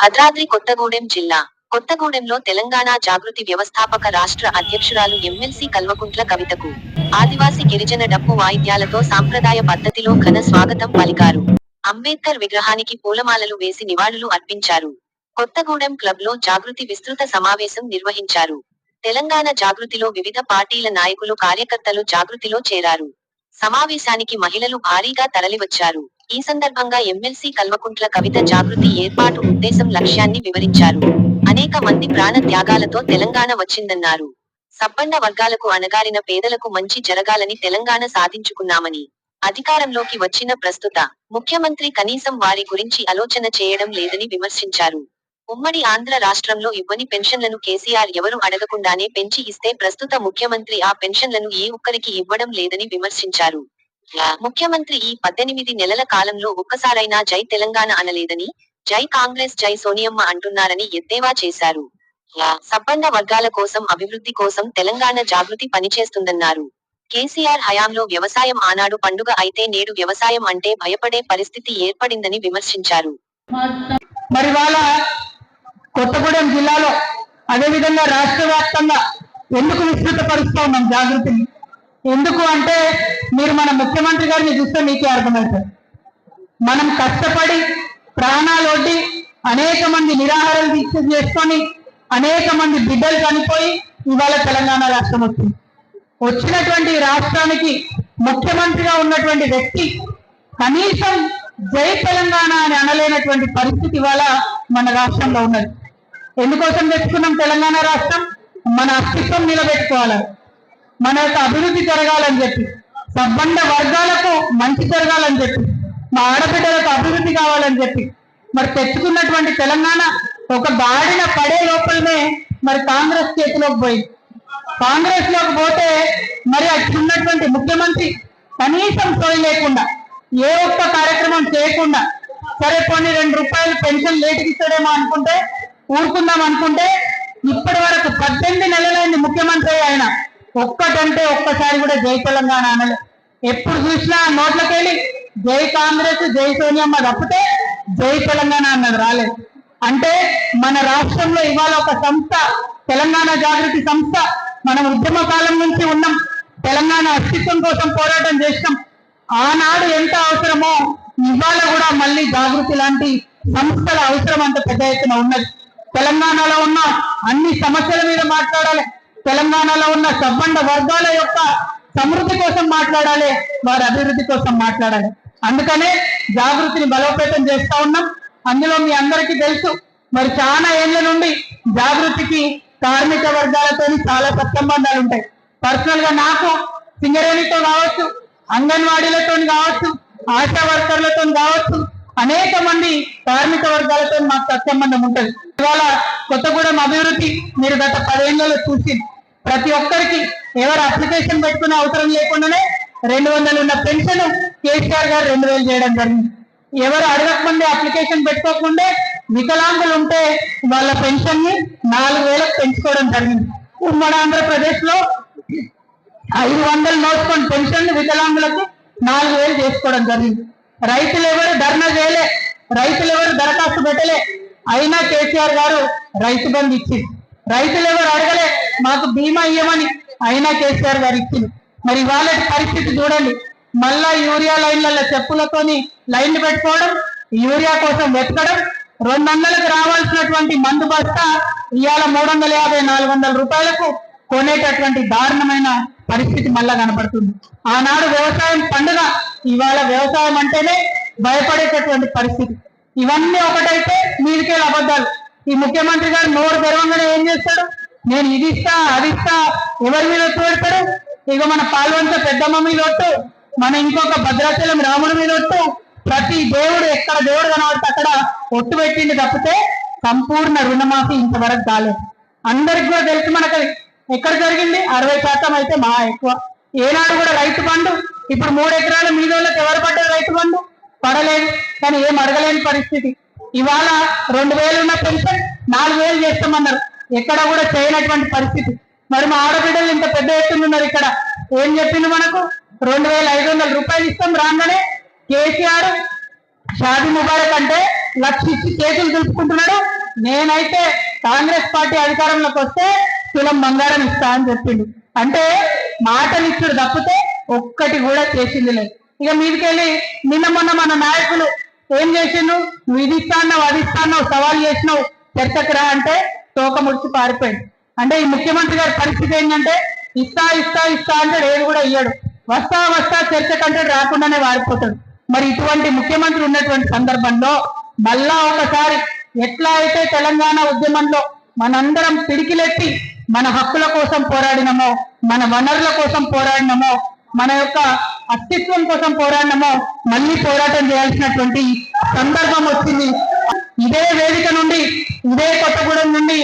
భద్రాద్రి కొత్తగూడెం జిల్లా. కొత్తగూడెంలో తెలంగాణ జాగృతి వ్యవస్థాపక రాష్ట్ర అధ్యక్షురాలు ఎమ్మెల్సీ కల్వకుంట్ల కవితకు ఆదివాసి గిరిజన డప్పు వాయిద్యాలతో సాంప్రదాయ పద్ధతిలో ఘన స్వాగతం పలికారు. అంబేద్కర్ విగ్రహానికి పూలమాలలు వేసి నివాళులు అర్పించారు. కొత్తగూడెం క్లబ్లో జాగృతి విస్తృత సమావేశం నిర్వహించారు. తెలంగాణ జాగృతిలో వివిధ పార్టీల నాయకులు కార్యకర్తలు జాగృతిలో చేరారు. సమావేశానికి మహిళలు భారీగా తరలివచ్చారు. ఈ సందర్భంగా ఎమ్మెల్సీ కల్వకుంట్ల కవిత జాగృతి ఏర్పాటు ఉద్దేశం లక్ష్యాన్ని వివరించారు. అనేక మంది ప్రాణ త్యాగాలతో తెలంగాణ వచ్చిందన్నారు. సబ్బండ వర్గాలకు అణగారిన పేదలకు మంచి జరగాలని తెలంగాణ సాధించుకున్నామని అధికారంలోకి వచ్చిన ప్రస్తుత ముఖ్యమంత్రి కనీసం వారి గురించి ఆలోచన చేయడం లేదని విమర్శించారు. ఉమ్మడి ఆంధ్ర రాష్ట్రంలో ఇవ్వని పెన్షన్లను కేసీఆర్ ఎవరు అడగకుండానే పెంచి ఇస్తే ప్రస్తుత ముఖ్యమంత్రి ఆ పెన్షన్లను ఏ ఒక్కరికి ఇవ్వడం లేదని విమర్శించారు. ముఖ్యమంత్రి ఈ పద్దెనిమిది నెలల కాలంలో ఒక్కసారైనా జై తెలంగాణ అనలేదని జై కాంగ్రెస్ జై సోనియమ్మ అంటున్నారని ఎద్దేవా చేశారు. సబ్బండ వర్గాల కోసం అభివృద్ధి కోసం తెలంగాణ జాగృతి పనిచేస్తుందన్నారు. కేసీఆర్ హయాంలో వ్యవసాయం ఆనాడు పండుగ అయితే నేడు వ్యవసాయం అంటే భయపడే పరిస్థితి ఏర్పడిందని విమర్శించారు. మరి వాళ్ళ కొత్తగూడెం జిల్లాలో అదేవిధంగా రాష్ట్ర వ్యాప్తంగా ఎందుకు విస్తృతపరుస్తూ ఉన్నాం జాగృతిని? ఎందుకు అంటే మీరు మన ముఖ్యమంత్రి గారిని చూస్తే మీకే అర్థమవుతుంది. మనం కష్టపడి ప్రాణాలొడ్డి అనేక మంది నిరాహార దీక్ష చేసుకొని అనేక మంది బిడ్డలు చనిపోయి ఇవాళ తెలంగాణ రాష్ట్రం వచ్చింది. వచ్చినటువంటి రాష్ట్రానికి ముఖ్యమంత్రిగా ఉన్నటువంటి వ్యక్తి కనీసం జై తెలంగాణ అని అనలేనటువంటి పరిస్థితి ఇవాళ మన రాష్ట్రంలో ఉన్నది. ఎందుకోసం తెచ్చుకున్నాం తెలంగాణ రాష్ట్రం? మన అస్తిత్వం నిలబెట్టుకోవాలి. మన యొక్క అభివృద్ధి జరగాలని చెప్పి సబ్బండ వర్గాలకు మంచి జరగాలని చెప్పి మా ఆడబిడ్డలకు అభివృద్ధి కావాలని చెప్పి మరి తెచ్చుకున్నటువంటి తెలంగాణ ఒక బాడిన పడే లోపలనే మరి కాంగ్రెస్ చేతిలోకి పోయింది. కాంగ్రెస్లోకి పోతే మరి అట్లున్నటువంటి ఉన్నటువంటి ముఖ్యమంత్రి కనీసం సోయి లేకుండా ఏ ఒక్క కార్యక్రమం చేయకుండా సరే పోనీ రెండు రూపాయలు పెన్షన్ లేటుకి ఇస్తాడేమో అనుకుంటే ఊరుకుందాం అనుకుంటే ఇప్పటి వరకు పద్దెనిమిది నెలలైంది ముఖ్యమంత్రి ఆయన. ఒక్కటంటే ఒక్కసారి కూడా జై తెలంగాణ అనలే. ఎప్పుడు చూసినా నోట్లకెళ్ళి జై కాంగ్రెస్ జై సోనియమ్మ తప్పితే జై తెలంగాణ అన్నది రాలేదు అంటే మన రాష్ట్రంలో ఇవాళ ఒక సంస్థ తెలంగాణ జాగృతి సంస్థ మనం ఉద్యమ కాలం నుంచి ఉన్నాం. తెలంగాణ అస్తిత్వం కోసం పోరాటం చేసినాం. ఆనాడు ఎంత అవసరమో ఇవాళ కూడా మళ్ళీ జాగృతి లాంటి సంస్థల అవసరం అంత పెద్ద ఎత్తున ఉన్నది. తెలంగాణలో ఉన్న అన్ని సమస్యల మీద మాట్లాడాలి. తెలంగాణలో ఉన్న సబ్బండ వర్గాల యొక్క సమృద్ధి కోసం మాట్లాడాలి వారి అభివృద్ధి కోసం మాట్లాడాలి. అందుకనే జాగృతిని బలోపేతం చేస్తా ఉన్నాం. అందులో మీ అందరికీ తెలుసు మరి చాలా ఏళ్ళ నుండి జాగృతికి కార్మిక వర్గాలతో చాలా సత్సంబంధాలు ఉంటాయి. పర్సనల్గా నాకు సింగరేణితో కావచ్చు అంగన్వాడీలతో కావచ్చు ఆశా వర్కర్లతో కావచ్చు అనేక మంది కార్మిక వర్గాలతో మాకు సత్సంబంధం ఉంటుంది. ఇవాళ కొత్తగూడెం అభివృద్ధి మీరు గత పదేళ్ళలో చూసి ప్రతి ఒక్కరికి ఎవరు అప్లికేషన్ పెట్టుకునే అవసరం లేకుండానే రెండు వందలు ఉన్న పెన్షన్ కేసీఆర్ గారు రెండు వేలు చేయడం జరిగింది. ఎవరు అడగకముందే అప్లికేషన్ పెట్టుకోకముందే వికలాంగులు ఉంటే వాళ్ళ పెన్షన్ని నాలుగు వేలకు పెంచుకోవడం జరిగింది. ఉమ్మడి ఆంధ్రప్రదేశ్లో ఐదు వందలు నోచుకొని పెన్షన్ వికలాంగులకు నాలుగు వేలు చేసుకోవడం జరిగింది. రైతులు ఎవరు ధర్నా చేయలే రైతులు ఎవరు దరఖాస్తు పెట్టలే అయినా కేసీఆర్ గారు రైతు బంధు ఇచ్చింది. రైతులు ఎవరు అడగలే మాకు బీమా ఇవ్వమని అయినా కేసీఆర్ గారు ఇచ్చింది. మరి వాళ్ళ పరిస్థితి చూడండి. మళ్ళా యూరియా లైన్లలో చెప్పులతోని లైన్లు పెట్టుకోవడం యూరియా కోసం వెతకడం రెండు వందలకు రావాల్సినటువంటి మందు బస్తా ఇవాళ మూడు వందల యాభై నాలుగు వందల రూపాయలకు కొనేటటువంటి దారుణమైన పరిస్థితి మళ్ళా కనపడుతుంది ఆనాడు వ్యవసాయం పండుగ ఇవాళ వ్యవసాయం అంటేనే భయపడేటటువంటి పరిస్థితి. ఇవన్నీ ఒకటైతే మీదికే అబద్ధాలు. ఈ ముఖ్యమంత్రి గారు నోరు తెరవంగానే ఏం చేస్తాడు? నేను ఇది ఇస్తా అది ఇస్తా. ఎవరి మీద ఒట్టు పెడతాడు? ఇక మన పాల్వంత పెద్దమ్మ మీద ఒట్టు మన ఇంకొక భద్రాచలం రాముడి మీద ఒట్టు. ప్రతి దేవుడు ఎక్కడ దేవుడు కనబడితే అక్కడ ఒట్టు పెట్టింది తప్పితే సంపూర్ణ రుణమాఫీ ఇంతవరకు కాలేదు. అందరికి కూడా తెలుసు మనకు ఎక్కడ జరిగింది? అరవై శాతం అయితే మా ఎక్కువ. ఏనాడు కూడా రైతు బండు ఇప్పుడు మూడు ఎకరాల మీద వాళ్ళకి ఎవరు పడ్డారు రైతు బండు? పడలేదు. కానీ ఏం అడగలేని పరిస్థితి. ఇవాళ రెండు వేలు ఉన్న పెన్షన్ నాలుగు వేలు చేస్తామన్నారు. ఎక్కడ కూడా చేయనటువంటి పరిస్థితి. మరి మా ఆడబిడ్డలు ఇంత పెద్ద ఎత్తున ఉన్నారు ఇక్కడ. ఏం చెప్పింది మనకు? రెండు వేల ఐదు వందల రూపాయలు ఇస్తాం రాగానే కేసీఆర్ షాది ముబారక్ అంటే లక్ష ఇచ్చి చేతులు దులుపుకుంటున్నాడు. నేనైతే కాంగ్రెస్ పార్టీ అధికారంలోకి వస్తే తులం బంగారం ఇస్తా అని చెప్పిండు. అంటే మాటలిచ్చుడు తప్పితే ఒక్కటి కూడా చేసింది లేదు. ఇక మీదికెళ్ళి నిన్న మొన్న మన నాయకులు ఏం చేసిండు నువ్వు ఇది ఇస్తాన్నావు అది ఇస్తాన్నావు సవాల్ చేసినావు చర్చకు రా అంటే తోక ముడిచి పారిపోయింది. అంటే ఈ ముఖ్యమంత్రి గారి పరిస్థితి ఏంటంటే ఇస్తా ఇస్తా ఇస్తా అంటే ఏది కూడా ఇయ్యడు. వస్తా వస్తా చర్చ కంటే రాకుండానే వారిపోతాడు. మరి ఇటువంటి ముఖ్యమంత్రి ఉన్నటువంటి సందర్భంలో మళ్ళా ఒకసారి ఎట్లా అయితే తెలంగాణ ఉద్యమంలో మనందరం పిడికిలెట్టి మన హక్కుల కోసం పోరాడినమో మన వనరుల కోసం పోరాడినమో మన యొక్క అస్తిత్వం కోసం పోరాడినమో మళ్ళీ పోరాటం చేయాల్సినటువంటి సందర్భం వచ్చింది. ఇదే వేదిక నుండి ఇదే కొత్తగూడెం నుండి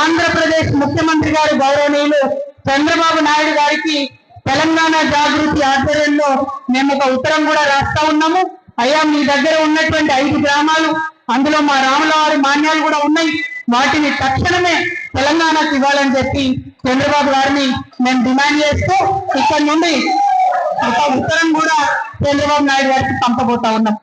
ఆంధ్రప్రదేశ్ ముఖ్యమంత్రి గారు గౌరవనీయులు చంద్రబాబు నాయుడు గారికి తెలంగాణ జాగృతి ఆధ్వర్యంలో మేము ఒక ఉత్తరం కూడా రాస్తా ఉన్నాము. అయ్యా మీ దగ్గర ఉన్నటువంటి ఐదు గ్రామాలు అందులో మా రాములవారి మాన్యాలు కూడా ఉన్నాయి. వాటిని తక్షణమే తెలంగాణకు ఇవ్వాలని చెప్పి చంద్రబాబు గారిని మేము డిమాండ్ చేస్తూ ఇక్కడ నుండి ఒక ఉత్తరం కూడా చంద్రబాబు నాయుడు గారికి పంపబోతా ఉన్నాం.